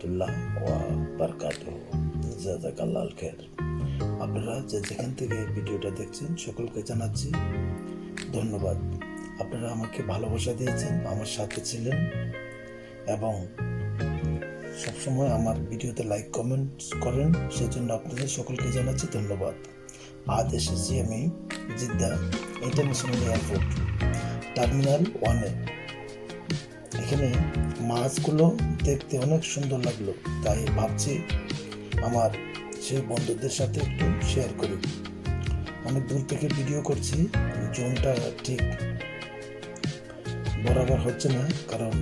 আলাইকুম ওয়া রাহমাতুল্লাহ ওয়া খের আপনারা যে যেখান থেকে ভিডিওটা দেখছেন, সকলকে জানাচ্ছি ধন্যবাদ। আপনারা আমাকে ভালোবাসা দিয়েছেন, আমার সাথে ছিলেন এবং সবসময় আমার ভিডিওতে লাইক, কমেন্ট করেন, সেজন্য আপনাদের সকলকে জানাচ্ছি ধন্যবাদ। আজ এসেছি আমি জিদ্দা ইন্টারন্যাশনাল এয়ারপোর্ট, টার্মিনাল ওয়ানে। এখানে মাছগুলো দেখতে অনেক সুন্দর লাগল, তাই ভাবছি আমার সেই বন্ধুদের সাথে একটু শেয়ার করি। অনেক দূর থেকে ভিডিও করছি, জোনটা ঠিক বরাবর হচ্ছে না, কারণ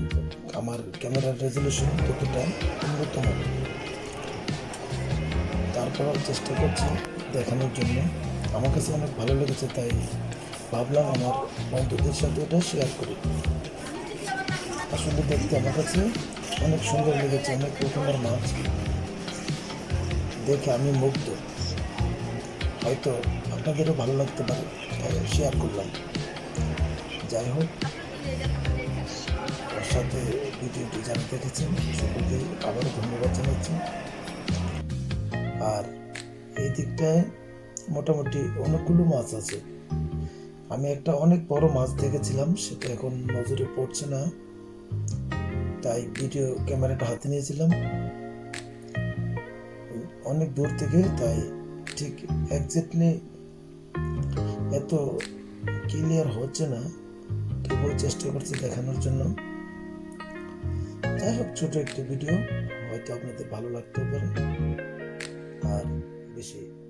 আমার ক্যামেরার রেজলিউশন ততটা উন্নত নয় তারপর চেষ্টা করছি দেখানোর জন্য। আমার কাছে অনেক ভালো লেগেছে, তাই ভাবলাম আমার বন্ধুদের সাথে এটা শেয়ার করি। আসলে দেখতে আমার কাছে অনেক সুন্দর লেগেছে, অনেক রকমের মাছ। দেখে আমি মুগ্ধ। হয়তো আপনাদেরও ভালো লাগতে পারে, তাই শেয়ার করলাম। যাই হোক ওর সাথে ভিডিওটি যারা দেখেছেন, সকলকে আবারও ধন্যবাদ জানাচ্ছি। আর এই দিকটায় মোটামুটি অনেকগুলো মাছ আছে। আমি একটা অনেক বড় মাছ দেখেছিলাম, সেটা এখন নজরে পড়ছে না। তাই ভিডিও ক্যামেরাটা হাতে নিয়েছিলাম। অনেক দূর থেকে তাই ঠিক একজ্যাক্টলি এত ক্লিয়ার হচ্ছে না। তবুও চেষ্টা করছি দেখানোর জন্য। যাই হোক, ছোট একটি ভিডিও, হয়তো আপনাদের ভালো লাগতেও পারে। আর বেশি